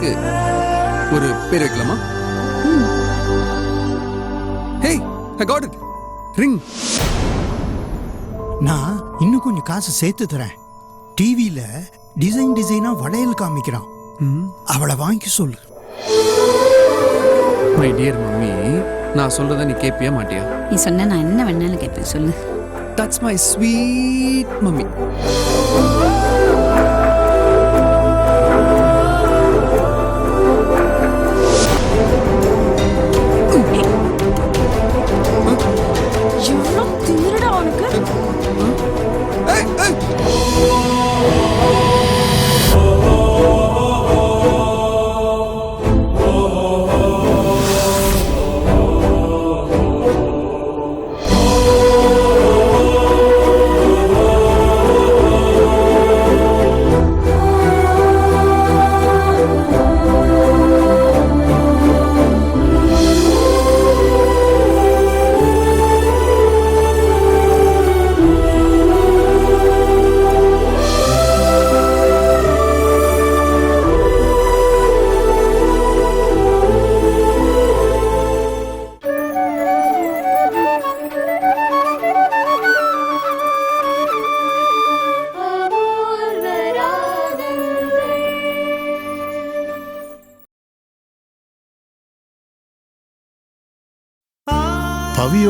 பிளேக்கு ஒரு பேர் வைக்கலாமா? Hey I got it ring நான் இன்னும் கொஞ்சம் காசு சேர்த்து தரேன். டிவியில டிசைன் டிசைனா வளையல் காமிக்கிறான். அவளை வாங்கி சொல்லு. மை டியர் மம்மி நான் சொல்றத நீ கேட்பியா மாட்டியா? நீ சொன்ன நான் என்ன வேணாலும் கேட்பேன் சொல்லு. That's my sweet mummy.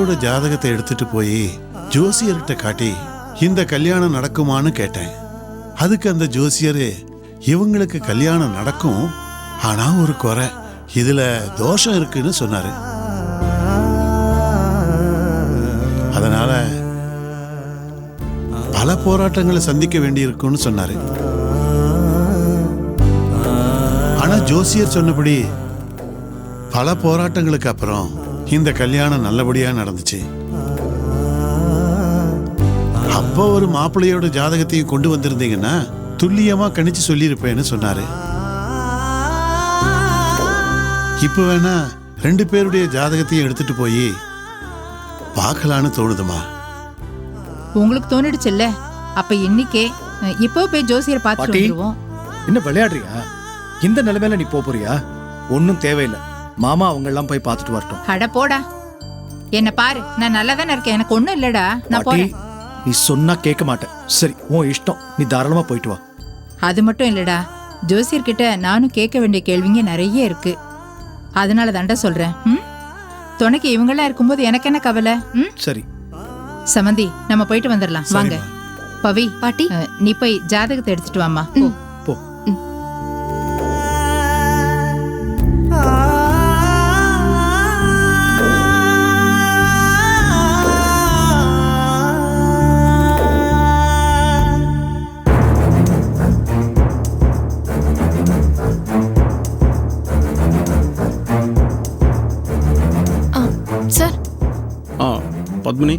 பவியோட ஜாதகத்தை எடுத்துட்டு போய் ஜோசியர்கிட்ட காட்டி இந்த கல்யாணம் நடக்குமான்னு கேட்டேன். அதுக்கு அந்த ஜோசியர் இவங்களுக்கு கல்யாணம் நடக்கும் ஆனா ஒரு குறை. இதுல தோஷம் இருக்குன்னு சொன்னாரு. அதனால பல போராட்டங்களை சந்திக்க வேண்டியிருக்கும்னு சொன்னாரு. ஆனா ஜோசியர் சொன்னபடி பல போராட்டங்களுக்கு அப்புறம் இந்த கல்யாணம் நல்லபடியா நடந்துச்சு. அப்போ ஒரு மாப்பிள்ளையோட ஜாதகத்தையும் கொண்டு வந்திருந்தீங்கன்னா துல்லியமா கணிச்சு சொல்லியிருப்பேன்னு சொன்னாரு. இப்போ வேணா ரெண்டு பேருடைய ஜாதகத்தையும் எடுத்துட்டு போய் பார்க்கலான்னு தோணுதுமா? உங்களுக்கு தோணிடுச்சுல்ல? அப்ப இன்னைக்கே இப்போ போய் ஜோசியர். வந்துருவோம். என்ன விளையாடுறியா? இந்த நிலைமையில நீ போறியா? ஒன்றும் தேவையில்லை. மாமா அவங்க எல்லாம் போய் பார்த்துட்டு வரட்டும். அட போடா. என்ன பாரு நான் நல்லா தானே இருக்கேன். எனக்கு ஒண்ணும் இல்லடா. நான் பாட்டி போறேன். நீ சொன்னா கேட்க மாட்டேன். சரி உன் இஷ்டம். நீ தாராளமா போயிட்டு வா. அது மட்டும் இல்லடா. ஜோசியர் கிட்ட நானும் கேட்க வேண்டிய கேள்விங்க நிறைய இருக்கு. அதனால தாண்டா சொல்றேன். ம்? துணைக்கு இவங்கெல்லாம் இருக்கும்போது எனக்கு என்ன கவலை? ம்? சரி. சமந்தி நம்ம போயிட்டு வந்துடலாம் வாங்க. பவி பாட்டி. அஹ், நீ போய் ஜாதகத்தை எடுத்துட்டு வாமா பத்மினி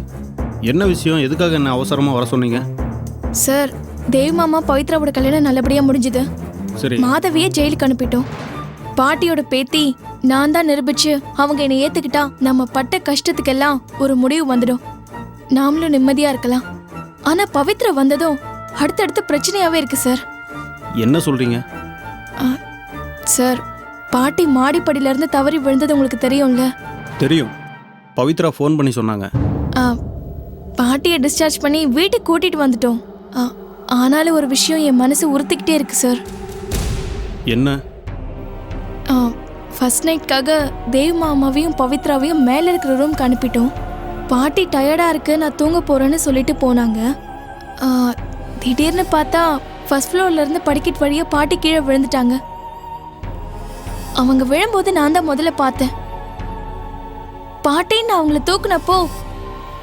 என்ன விஷயம்? எதுக்காக என்ன அவசரமாக வர சொன்னீங்க? சார் தேவ் மாமா பவித்ராவோட கல்யாணம் நல்லபடியா முடிஞ்சுது. சரி. மாதவியை ஜெயிலுக்கு அனுப்பிட்டோம். பாட்டியோட பேத்தி நான் தான் நிரூபிச்சு அவங்க என்னை ஏத்துக்கிட்டா நம்ம பட்ட கஷ்டத்துக்கெல்லாம் ஒரு முடிவு வந்துடும். நாமளும் நிம்மதியா இருக்கலாம். ஆனா பவித்ரா வந்ததும் அடுத்தடுத்து பிரச்சனையாவே இருக்கு சார். என்ன சொல்கிறீங்க சார் பாட்டி மாடிப்படியில இருந்து தவறி விழுந்தது உங்களுக்கு தெரியும்ல? தெரியும். பவித்ரா ஃபோன் பண்ணி சொன்னாங்க. பாட்டியை டிஸ்சார்ஜ் பண்ணி வீட்டுக்கு கூட்டிட்டு வந்துட்டோம். ஆனாலும் ஒரு விஷயம் என் மனசு உறுத்திக்கிட்டே இருக்கு சார் என்ன? ஃபர்ஸ்ட் நைட்காக தேவ் மாமாவையும் பவித்ராவையும் மேலே இருக்கிற ரூம்க்கு அனுப்பிட்டோம். பாட்டி டயர்டா இருக்கு நான் தூங்க போறேன்னு சொல்லிட்டு போனாங்க. திடீர்னு பார்த்தா ஃபர்ஸ்ட் ஃப்ளோர்ல இருந்து படிக்கட் வழியா பாட்டி கீழே விழுந்துட்டாங்க. அவங்க விழும்போது நான் தான் முதல்ல பார்த்தேன். பாட்டின்னு அவங்கள தூக்குனப்போ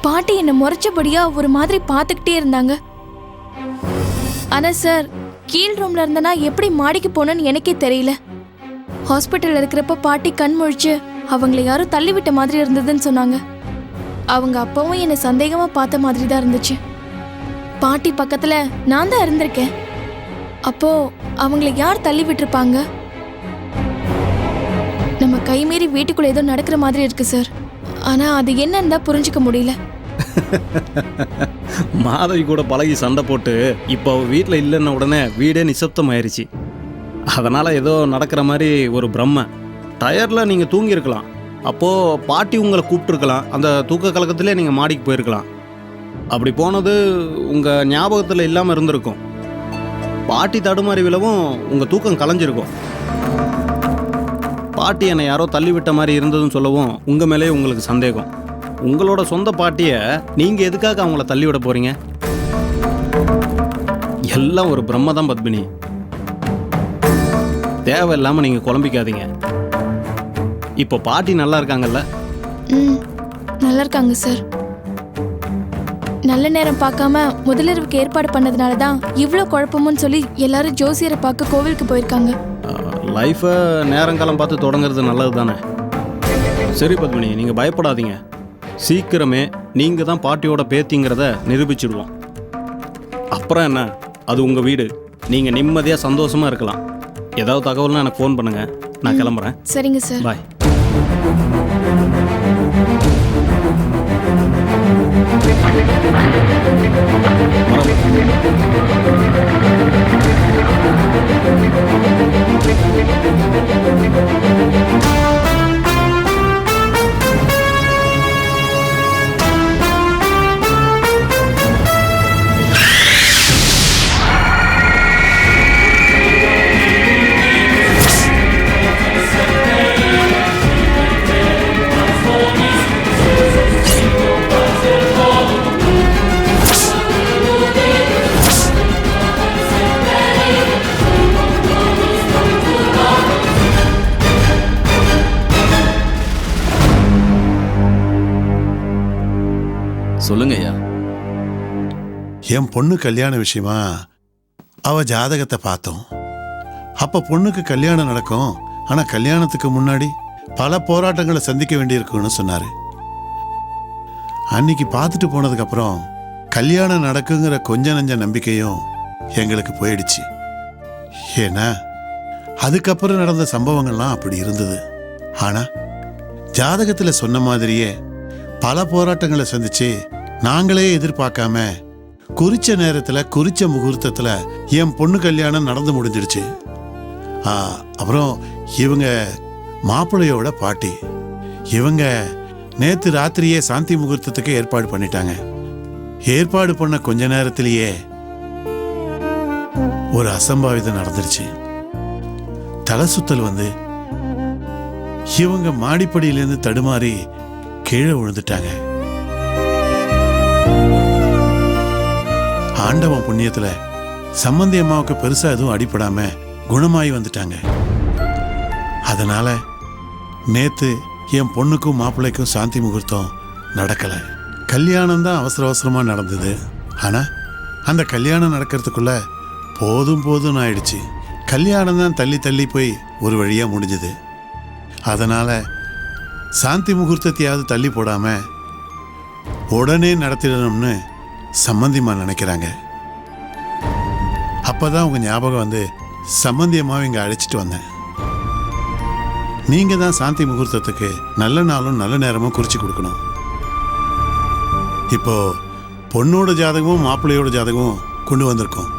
பாட்டி என்னை முறைச்சபடியா ஒரு மாதிரி பார்த்துக்கிட்டே இருந்தாங்க. ஆனா சார் கீழ் ரூம்ல இருந்தனா எப்படி மாடிக்கு போனேன்னு எனக்கே தெரியல. ஹாஸ்பிட்டல் இருக்கிறப்ப பாட்டி கண் முழிச்சு அவங்கள யாரும் தள்ளி விட்ட மாதிரி இருந்ததுன்னு சொன்னாங்க. அவங்க அப்பாவும் என்னை சந்தேகமா பார்த்த மாதிரி தான் இருந்துச்சு. பாட்டி பக்கத்துல நான் தான் இருந்திருக்கேன். அப்போ அவங்கள யார் தள்ளி விட்டுருப்பாங்க நம்ம கைமீறி வீட்டுக்குள்ள ஏதோ நடக்கிற மாதிரி இருக்கு சார். ஆனா அது என்னன்னு தான் புரிஞ்சுக்க முடியல. மாதவி கூட பழகி சண்டை போட்டு இப்போ அவள் வீட்டில் இல்லைன்ன உடனே வீடே நிசப்தமாயிருச்சு. அதனால் ஏதோ நடக்கிற மாதிரி ஒரு பிரம்ம. டயரில் நீங்கள் தூங்கியிருக்கலாம். அப்போது பாட்டி உங்களை கூப்பிட்டுருக்கலாம். அந்த தூக்க கலக்கத்திலே நீங்கள் மாடிக்கு போயிருக்கலாம். அப்படி போனது உங்கள் ஞாபகத்தில் இல்லாமல் இருந்திருக்கும். பாட்டி தடுமாறி விழவும் உங்கள் தூக்கம் கலைஞ்சிருக்கும். பாட்டி என்னை யாரோ தள்ளி விட்ட மாதிரி இருந்ததுன்னு சொல்லவும் உங்கள் மேலே உங்களுக்கு சந்தேகம். உங்களோட சொந்த பாட்டியை நீங்கள் எதுக்காக அவங்கள தள்ளி விட போகிறீங்க எல்லாம் ஒரு பிரம்ம தான் பத்மினி. தேவையில்லாமல் நீங்கள் குழம்பிக்காதீங்க. இப்போ பாட்டி நல்லா இருக்காங்கல்ல? ம் நல்லா இருக்காங்க சார் நல்ல நேரம் பார்க்காம முதலிரவுக்கு ஏற்பாடு பண்ணதுனால தான் இவ்வளோ குழப்பமுன்னு சொல்லி எல்லாரும் ஜோசியரை பார்க்க கோவிலுக்கு போயிருக்காங்க. லைஃப்பை நேரங்காலம் பார்த்து தொடங்குறது நல்லது தானே சரி பத்மினி நீங்கள் பயப்படாதீங்க. சீக்கிரமே நீங்கள் தான் பாட்டியோட பேத்திங்கிறத நிரூபிச்சிடுவோம். அப்புறம் என்ன? அது உங்கள் வீடு. நீங்கள் நிம்மதியாக சந்தோஷமாக இருக்கலாம். ஏதாவது தகவல்னா எனக்கு ஃபோன் பண்ணுங்கள் நான் கிளம்புறேன். சரிங்க சார். பாய் சொல்லுங்க ஐயா என் பொண்ணு கல்யாண விஷயமா அவ ஜாதகத்தை பார்த்தோம். அப்ப பொண்ணுக்கு கல்யாணம் நடக்கும். ஆனா கல்யாணத்துக்கு முன்னாடி பல போராட்டங்களை சந்திக்க வேண்டியிருக்குன்னு சொன்னாரு. அன்னைக்கு பார்த்துட்டு போனதுக்கு அப்புறம் கல்யாணம் நடக்குங்கிற கொஞ்ச நஞ்ச நம்பிக்கையும் எங்களுக்கு போயிடுச்சு. ஏன்னா அதுக்கப்புறம் நடந்த சம்பவங்கள்லாம் அப்படி இருந்தது. ஆனா ஜாதகத்தில் சொன்ன மாதிரியே பல போராட்டங்களை சந்திச்சு நாங்களே எதிர்பார்க்காம குறிச்ச நேரத்தில் குறிச்ச முகூர்த்தத்தில் என் பொண்ணு கல்யாணம் நடந்து முடிஞ்சிடுச்சு. அப்புறம் இவங்க மாப்பிள்ளையோட பாட்டி. இவங்க நேற்று ராத்திரியே சாந்தி முகூர்த்தத்துக்கு ஏற்பாடு பண்ணிட்டாங்க. ஏற்பாடு பண்ண கொஞ்ச நேரத்திலேயே ஒரு அசம்பாவிதம் நடந்துருச்சு. தலை சுத்தல் வந்து இவங்க மாடிப்படியிலேருந்து தடுமாறி கீழே விழுந்துட்டாங்க. ஆண்டவன் புண்ணியத்துல சம்பந்தி அம்மாவுக்கு பெருசா எதுவும் அடிபடாம குணமாயி வந்துட்டாங்க. அதனால நேத்து என் பொண்ணுக்கும் மாப்பிள்ளைக்கும் சாந்தி முகூர்த்தம் நடக்கல. கல்யாணம் தான் அவசர அவசரமா நடந்தது. ஆனா அந்த கல்யாணம் நடக்கிறதுக்குள்ள போதும் போதும் ஆயிடுச்சு. கல்யாணம் தான் தள்ளி தள்ளி போய் ஒரு வழியா முடிஞ்சது. அதனால சாந்தி முகூர்த்தத்தையாவது தள்ளி போடாம உடனே நடத்திடணும்னு சம்மந்திமா நினைக்கிறாங்க. அப்பதான் உங்கள் ஞாபகம் வந்து சம்மந்தியமாகவும் இங்கே அழைச்சிட்டு வந்தேன். நீங்கள் தான் சாந்தி முகூர்த்தத்துக்கு நல்ல நாளும் நல்ல நேரமும் குறித்து கொடுக்கணும். இப்போ பொண்ணோட ஜாதகமும் மாப்பிள்ளையோட ஜாதகமும் கொண்டு வந்திருக்கோம்.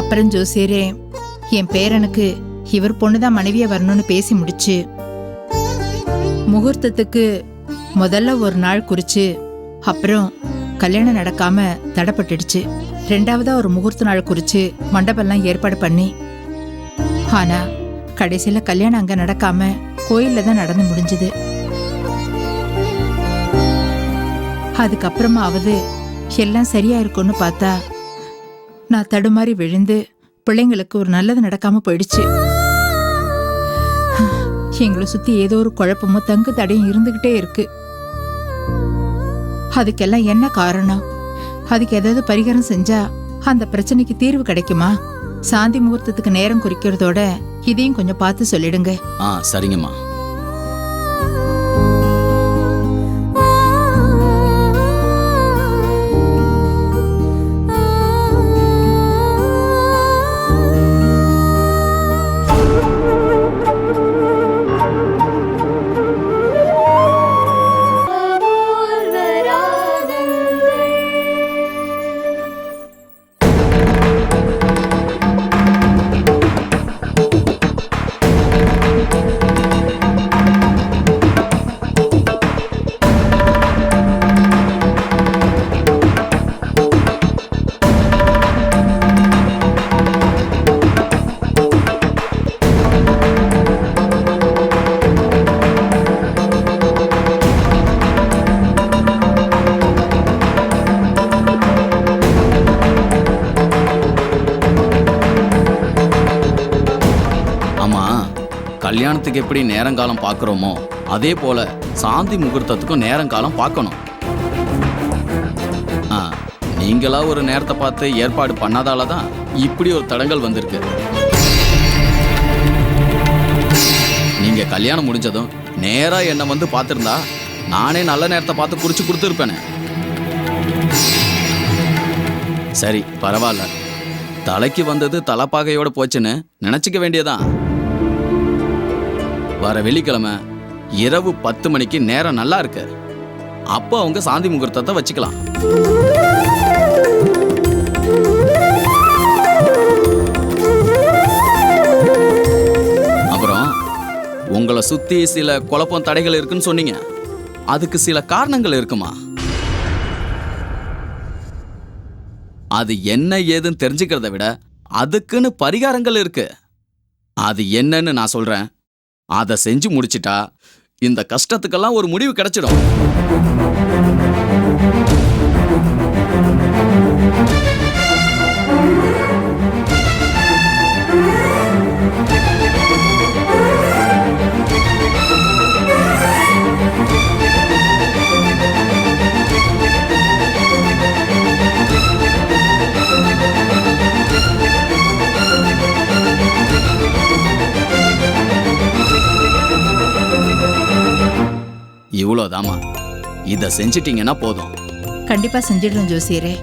அப்புறம் ஜோசியரே என் பேரனுக்கு இவர் பொண்ணுதான் மனைவியா வரணும்னு பேசி முடிச்சு முகூர்த்தத்துக்கு முதல்ல ஒரு நாள் குறிச்சு அப்புறம் கல்யாணம் நடக்காம தடப்பட்டுடுச்சு. ரெண்டாவதா ஒரு முகூர்த்த நாள் குறிச்சு மண்டபம்லாம் ஏற்பாடு பண்ணி. ஆனா கடைசியில கல்யாணம் அங்க நடக்காம கோயில்ல தான் நடந்து முடிஞ்சது. அதுக்கப்புறமாவது எல்லாம் சரியா இருக்கும்னு பார்த்தா நான் தடுமாறி விழுந்து பிள்ளைங்களுக்கு ஒரு நல்லது நடக்காம போயிடுச்சு. எங்களை சுத்தி ஏதோ ஒரு குழப்பமோ தங்கு தடையும் இருந்துகிட்டே இருக்கு. அதுக்கெல்லாம் என்ன காரணம்? அதுக்கு ஏதாவது பரிகாரம் செஞ்சா அந்த பிரச்சனைக்கு தீர்வு கிடைக்குமா? சாந்தி முகூர்த்தத்துக்கு நேரம் குறிக்கிறதோட இதையும் கொஞ்சம் பார்த்து சொல்லிடுங்க. ஆ சரிங்கம்மா. முகூர்த்தத்துக்கு எப்படி நேரங்காலம் பார்க்குறோமோ அதே போல சாந்தி முகூர்த்தத்துக்கும் நேரங்காலம் பார்க்கணும். ஆ நீங்களா ஒரு நேரத்தை பார்த்து ஏற்பாடு பண்ணாதால தான் இப்படி ஒரு தடங்கல் வந்திருக்கு. நீங்க கல்யாணம் முடிஞ்சதும் நேரா என்னை வந்து பார்த்துருந்தா நானே நல்ல நேரத்தை பார்த்து குறிச்சு கொடுத்துருப்பேனே. சரி பரவாயில்ல. தலைக்கு வந்தது தலப்பாகையோட போச்சுன்னு நினச்சிக்க வேண்டியதான் வர வெள்ளிக்கிழமை இரவு பத்து மணிக்கு நேரம் நல்லா இருக்கு. அப்போ அவங்க சாந்தி முகூர்த்தத்தை வச்சுக்கலாம். அப்புறம் உங்களை சுத்தி சில குழப்பம் தடைகள் இருக்குன்னு சொன்னீங்க. அதுக்கு சில காரணங்கள் இருக்குமா? அது என்ன ஏதுன்னு தெரிஞ்சுக்கிறத விட அதுக்குன்னு பரிகாரங்கள் இருக்கு. அது என்னன்னு நான் சொல்றேன். அதை செஞ்சு முடிச்சிட்டா இந்த கஷ்டத்துக்கெல்லாம் ஒரு முடிவு கிடைச்சிடும். இவ்வளோதாம்மா இதை செஞ்சிட்டீங்கன்னா போதும். கண்டிப்பா செஞ்சிடுறோம் ஜோசியரே.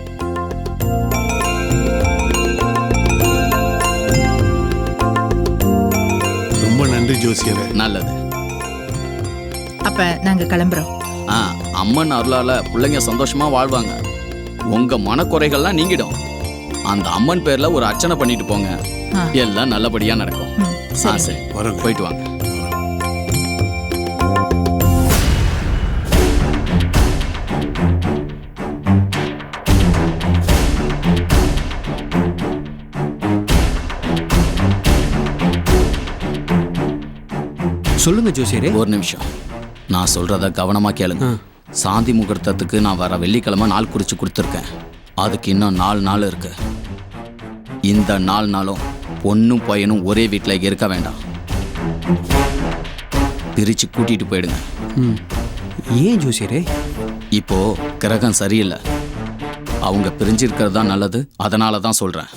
ரொம்ப நன்றி ஜோசியரே. நல்லது. அப்ப நாங்க கிளம்புறோம். ஆ அம்மன் அருளால பிள்ளைங்க சந்தோஷமா வாழ்வாங்க. உங்க மனக்குறைகள்லாம் நீங்கிடும். அந்த அம்மன் பேர்ல ஒரு அர்ச்சனை பண்ணிட்டு போங்க. எல்லாம் நல்லபடியா நடக்கும். ஆ சரி. போயிட்டு வாங்க. சொல்லுங்க ஜோசியரே. ஒரு நிமிஷம். நான் சொல்றத கவனமா கேளுங்க. சாந்தி முகூர்த்தத்துக்கு நான் வர வெள்ளிக்கிழமை நாள் குறிச்சு கொடுத்துருக்கேன். அதுக்கு இன்னும் நாலு நாள் இருக்கு. இந்த நாலு நாளும் பொண்ணும் பையனும் ஒரே வீட்டில் இருக்க வேண்டாம். பிரிச்சு கூட்டிட்டு போயிடுங்க. ம். ஏன் ஜோசியரே? இப்போ கிரகம் சரியில்லை. அவங்க பிரிஞ்சிருக்கிறது தான் நல்லது. அதனால தான் சொல்றேன்.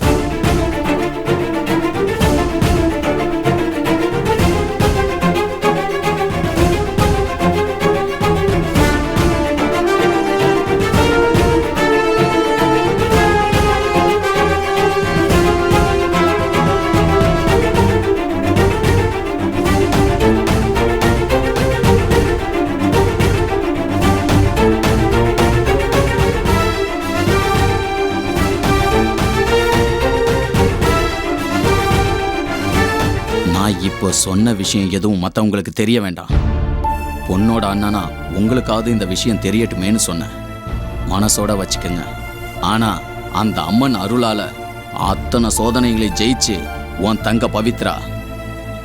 சொன்ன விஷயம் எதுவும் மற்றவங்களுக்கு தெரிய வேண்டாம். பொண்ணோட அண்ணனா உங்களுக்காவது இந்த விஷயம் தெரியட்டுமேன்னு சொன்னேன். மனசோட வச்சுக்கோங்க. ஆனா அந்த அம்மன் அருளால அத்தனை சோதனைகளை ஜெயிச்சு உன் தங்க பவித்ரா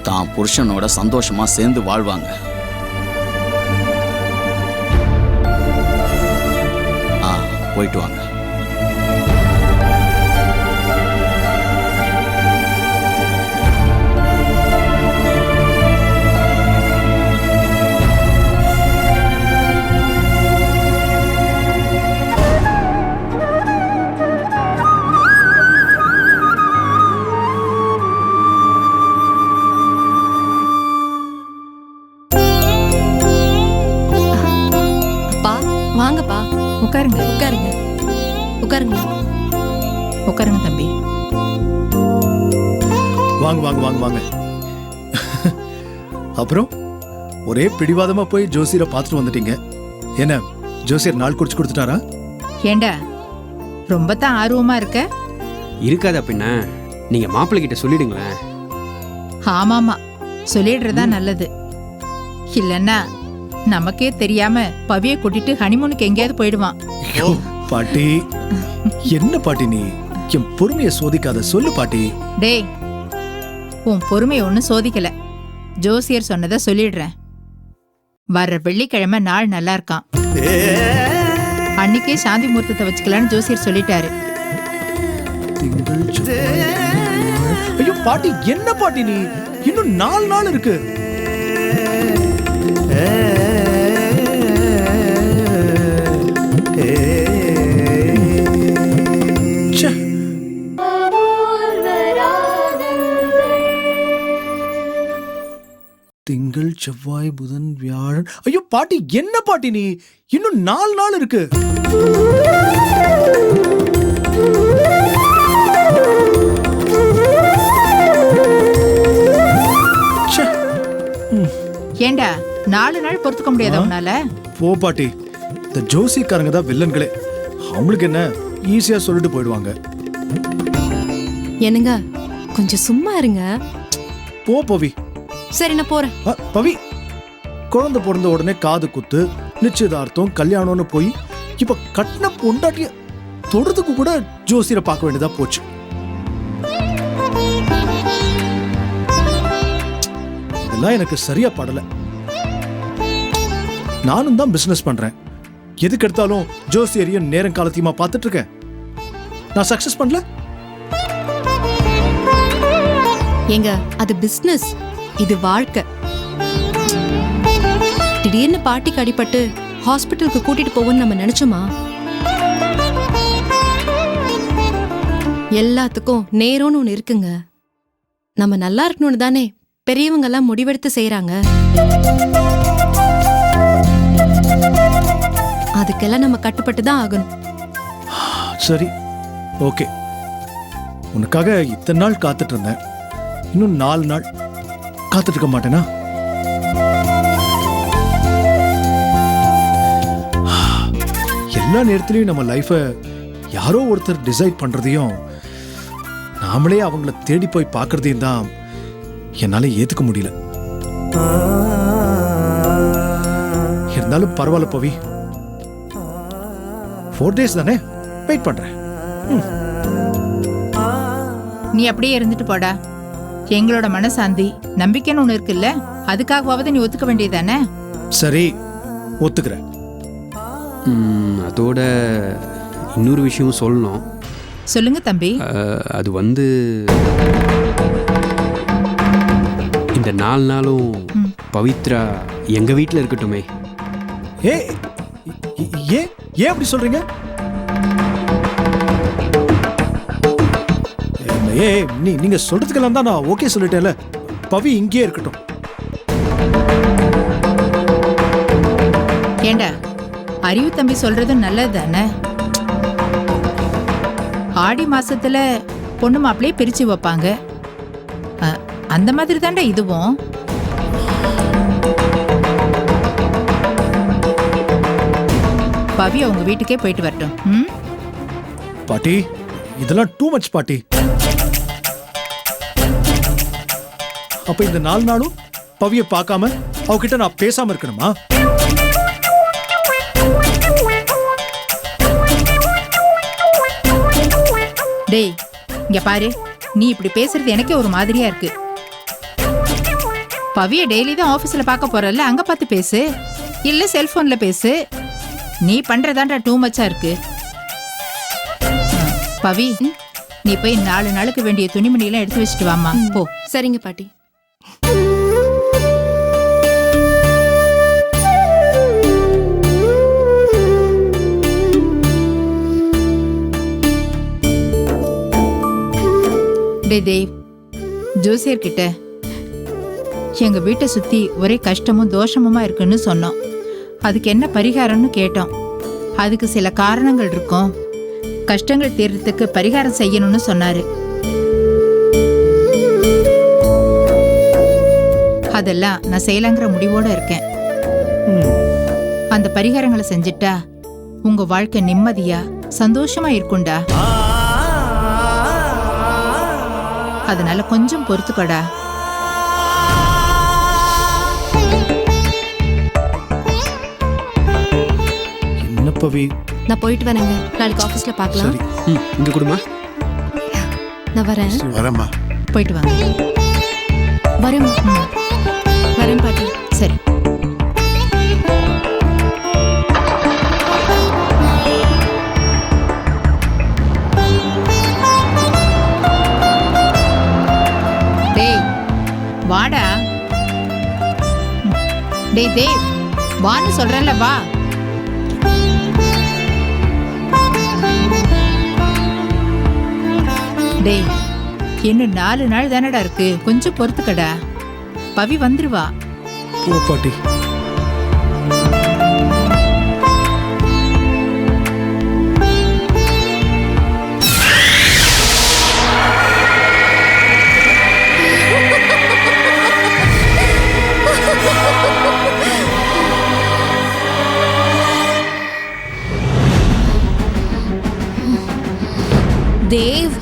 தான் புருஷனோட சந்தோஷமா சேர்ந்து வாழ்வாங்க. ஆ போயிட்டு வாங்க. ஒரே பிடிவாதமா போய் ஜோசியரை பார்த்துட்டு வந்துட்டீங்க. என்ன ஜோசியர் நாள் குறிச்சு கொடுத்துட்டாரா? ஏண்டா ரொம்ப தான் ஆர்வமா இருக்க? இருக்காதா பின்ன? நீங்க மாப்பிள்ளை கிட்ட சொல்லிடுங்களேன். ஆமாமா சொல்லிடுறதா நல்லது. இல்லன்னா நமக்கே தெரியாம பவிய கூட்டிட்டு ஹனிமூனுக்கு எங்கேயாவது போயிடுவான். ஐயோ, பாட்டி. என்ன பாட்டி நீ? என் பொறுமையை சோதிக்காத சொல்லு பாட்டி. டேய் உன் பொறுமையை ஒன்றும் சோதிக்கல. ஜோசியர் சொன்னதை சொல்லிடுறேன். வர்ற வெள்ளிக்கிழமை நாள் நல்லா இருக்கான் அன்னைக்கே சாந்தி முகூர்த்தத்தை வச்சுக்கலாம்னு ஜோசியர் சொல்லிட்டாரு. ஐயோ பாட்டி என்ன பாட்டி நீ? இன்னும் நாலு நாள் இருக்கு. செவ்வாய் புதன் வியாழன். ஐயோ பாட்டி என்ன பாட்டி நீ? இன்னும் நாலு நாள் இருக்கு. ச்சே, ஏண்டா நாலு நாள் பொறுத்துக்க முடியாதா உன்னால? போ பாட்டி. இந்த ஜோசிக்காரங்க தான் வில்லன்களே. அவங்களுக்கு என்ன? ஈஸியா சொல்லிட்டு போயிடுவாங்க. என்னங்க கொஞ்சம் சும்மா இருங்க. போ பவி. சரி நான் போறேன். அ, பவி குழந்தை பிறந்த உடனே காது குத்து நிச்சயதார்த்தம் கல்யாணம்னு போய் இப்ப கட்டின பொண்டாட்டிய தொடுறதுக்கு கூட ஜோசியரை பார்க்க வேண்டியதா போச்சு. இதெல்லாம் எனக்கு சரியா படல. நானும் தான் பிசினஸ் பண்றேன். எதுக்கு எடுத்தாலும் ஜோசியரையும் நேரம் காலத்தையுமா பார்த்துட்டு இருக்கேன் நான் சக்சஸ் பண்ணல? ஏங்க அது பிசினஸ் இது வாழ்க்கை. திடீர்னு பாட்டிக்கு அடிபட்டு ஹாஸ்பிட்டலுக்கு கூட்டிட்டு போவோம்னு நம்ம நினைச்சோமா? எல்லாத்துக்கும் நேரம்னு ஒன்று இருக்குங்க. நம்ம நல்லா இருக்கணும்னு தானே பெரியவங்க எல்லாம் முடிவெடுத்து செய்யறாங்க அதுக்கெல்லாம் நம்ம கட்டுப்பட்டு தான் ஆகணும். சரி ஓகே. உனக்காக இத்தனை நாள் காத்துட்டு இருந்தேன். இன்னும் நாலு நாள். காத்துட்டு இருக்க மாட்டேனா? எல்லா நேரத்துலையும் நம்ம லைஃபை யாரோ ஒருத்தர் டிசைட் பண்ணுறதையும் நாமளே அவங்கள தேடி போய் பார்க்கறதையும் தான் என்னால் ஏற்றுக்க முடியல. இருந்தாலும் பரவாயில்ல பவி. ஃபோர் டேஸ் தானே? வெயிட் பண்ணுறேன் நீ அப்படியே இருந்துட்டு போடா. எங்களோட மனசாந்தி நம்பிக்கைன்னு ஒண்ணு இருக்குல்ல? அதுக்காகவாவது நீ ஒத்துக்க வேண்டியதானே சரி ஒத்துக்கிறேன். ம், அதோட இன்னொரு விஷயம் சொல்லணும். சொல்லுங்க தம்பி. அஹ், அது வந்து இந்த நாலு நாளும். பவித்ரா எங்க வீட்டில் இருக்கட்டுமே. ஏ ஏ- ஏன் ஏன் அப்படி சொல்றீங்க? ஏ நீ நீங்க சொல்றதுக்கெல்லாம் தான் நான் ஓகே சொல்லிட்டேன்ல. பவி இங்கேயே இருக்கட்டும். ஏண்டா அறிவு தம்பி சொல்றதும் நல்லது தானே? ஆடி மாசத்துல பொண்ணு மாப்பிளையே பிரிச்சு வைப்பாங்க. அ, அந்த மாதிரி தாண்டா இதுவும். பவி அவங்க வீட்டுக்கே போயிட்டு வரட்டும். ம்? பாட்டி இதெல்லாம் டூ மச் பாட்டி. அப்ப இந்த நாலு நாளும் பவிய பார்க்காம அவகிட்ட நான் பேசாம இருக்கணுமா? டேய் இங்க பாரு. நீ இப்படி பேசுறது எனக்கே ஒரு மாதிரியா இருக்கு. பவிய டெய்லி தான் ஆபீஸ்ல பார்க்க போறல்ல அங்க பார்த்து பேசு. இல்ல செல்போன்ல பேசு. நீ பண்றதாண்டா டூ மச்சா இருக்கு. பவி நீ போய் நாலு நாளுக்கு வேண்டிய துணிமணி எல்லாம் எடுத்து வச்சுட்டு வாமா போ. சரிங்க பாட்டி. டே தேவ் எங்கள் வீட்டை சுற்றி ஒரே கஷ்டமும் தோஷமுமா இருக்குன்னு சொன்னோம் அதுக்கு என்ன பரிகாரம்னு கேட்டோம் அதுக்கு சில காரணங்கள் இருக்கும். கஷ்டங்கள் தீர்றதுக்கு பரிகாரம் செய்யணும்னு சொன்னாரு. அதெல்லாம் நான் செய்யலாங்கிற முடிவோட இருக்கேன். அந்த பரிகாரங்களை செஞ்சுட்டா உங்க வாழ்க்கை நிம்மதியா சந்தோஷமா இருக்கும்டா. அதனால கொஞ்சம் பொறுத்துக்கடா. என்ன பவி? நான் போயிட்டு வரேங்க. நாளைக்கு ஆஃபீஸ்ல பார்க்கலாம். சரி. ம் இங்கே கொடுமா. நான் வரேன். வரேம்மா. போயிட்டு வாங்க. வரேன் வரேன் பாட்டி. தேவ் வான்னு சொல்றேன்ல வா. டேய் இன்னும் நாலு நாள் தானடா இருக்கு. கொஞ்சம் பொறுத்துக்கடா. பவி வந்துருவா. ஓ பாட்டி. தேவ்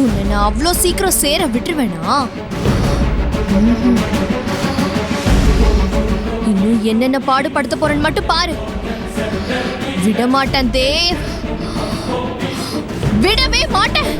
உன்னை நான் அவ்வளோ சீக்கிரம் சேர விட்டுருவேனா? இன்னும் என்னென்ன பாடுபடுத்த போறேன்னு மட்டும் பாரு. விட மாட்டேன் தேவ். விடவே மாட்டேன்.